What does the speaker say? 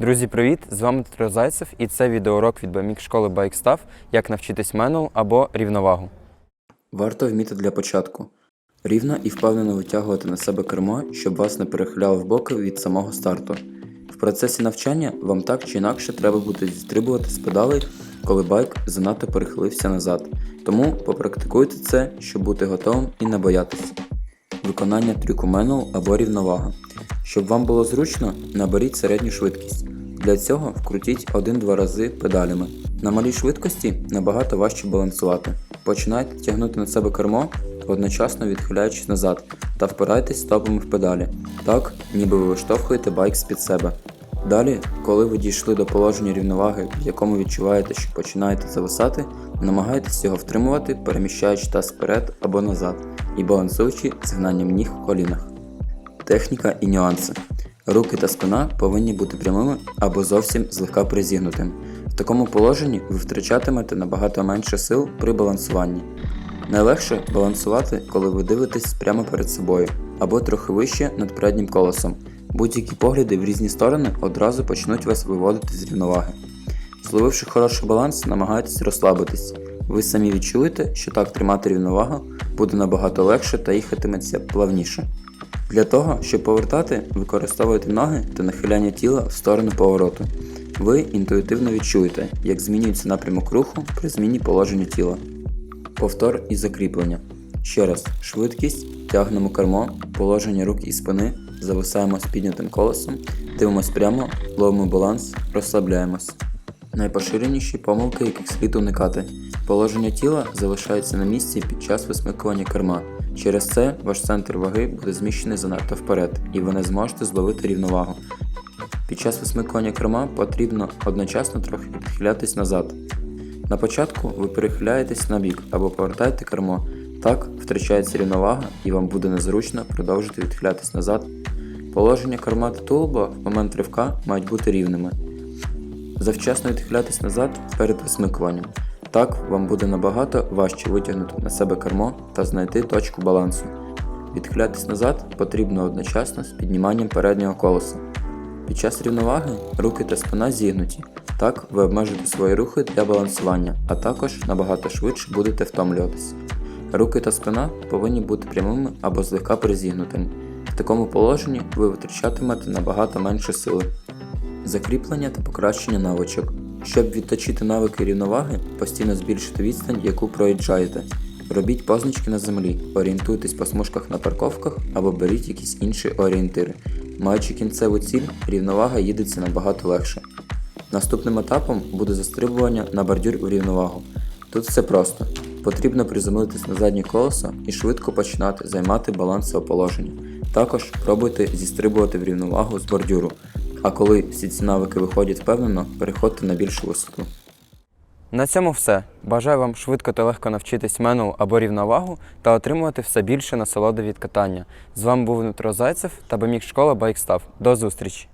Друзі, привіт! З вами Дмитро Зайцев і це відеоурок від BMX школи BikeStaff як навчитись менул або рівновагу. Варто вміти для початку. Рівно і впевнено витягувати на себе кермо, щоб вас не перехиляло в боки від самого старту. В процесі навчання вам так чи інакше треба буде зістрибувати з педалей, коли байк занадто перехилився назад. Тому попрактикуйте це, щоб бути готовим і не боятись. Виконання трюку менул або рівновага. Щоб вам було зручно, наберіть середню швидкість. Для цього вкрутіть 1-2 рази педалями. На малій швидкості набагато важче балансувати. Починайте тягнути на себе кермо, одночасно відхиляючись назад, та впирайтесь стопами в педалі, так ніби ви виштовхуєте байк з-під себе. Далі, коли ви дійшли до положення рівноваги, в якому відчуваєте, що починаєте зависати, намагайтесь його втримувати, переміщаючи таз вперед або назад і балансуючи згнанням ніг в колінах. Техніка і нюанси. Руки та спина повинні бути прямими або зовсім злегка призігнутими. В такому положенні ви втрачатимете набагато менше сил при балансуванні. Найлегше балансувати, коли ви дивитесь прямо перед собою або трохи вище над переднім колесом. Будь-які погляди в різні сторони одразу почнуть вас виводити з рівноваги. Зловивши хороший баланс, намагайтесь розслабитись. Ви самі відчуєте, що так тримати рівновагу буде набагато легше та їхатиметься плавніше. Для того, щоб повертати, використовуйте ноги та нахиляння тіла в сторону повороту. Ви інтуїтивно відчуєте, як змінюється напрямок руху при зміні положення тіла. Повтор і закріплення. Ще раз, швидкість, тягнемо кермо, положення рук і спини, зависаємо з піднятим колесом, дивимось прямо, ловимо баланс, розслабляємось. Найпоширеніші помилки, яких слід уникати. Положення тіла залишається на місці під час висмикування керма. Через це ваш центр ваги буде зміщений занадто вперед, і ви не зможете зловити рівновагу. Під час висмикування керма потрібно одночасно трохи відхилятись назад. На початку ви перехиляєтесь на бік або повертаєте кермо. Так втрачається рівновага і вам буде незручно продовжити відхилятись назад. Положення керма та тулуба в момент ривка мають бути рівними. Завчасно відхилятись назад перед висмикуванням. Так вам буде набагато важче витягнути на себе кермо та знайти точку балансу. Відхилятись назад потрібно одночасно з підніманням переднього колеса. Під час рівноваги руки та спина зігнуті. Так ви обмежите свої рухи для балансування, а також набагато швидше будете втомлюватися. Руки та спина повинні бути прямими або злегка призігнутими. В такому положенні ви витрачатимете набагато менше сили. Закріплення та покращення навичок. Щоб відточити навики рівноваги, постійно збільшити відстань, яку проїжджаєте. Робіть позначки на землі, орієнтуйтесь по смужках на парковках або беріть якісь інші орієнтири. Маючи кінцеву ціль, рівновага їдеться набагато легше. Наступним етапом буде застрибування на бордюр у рівновагу. Тут все просто. Потрібно приземлитись на заднє колесо і швидко починати займати балансове положення. Також пробуйте зістрибувати в рівновагу з бордюру. А коли всі ці навики виходять впевнено, переходьте на більшу висоту. На цьому все. Бажаю вам швидко та легко навчитись мену або рівновагу та отримувати все більше насолоди від катання. З вами був Дмитро Зайцев та Бемік школа Байкстав. До зустрічі!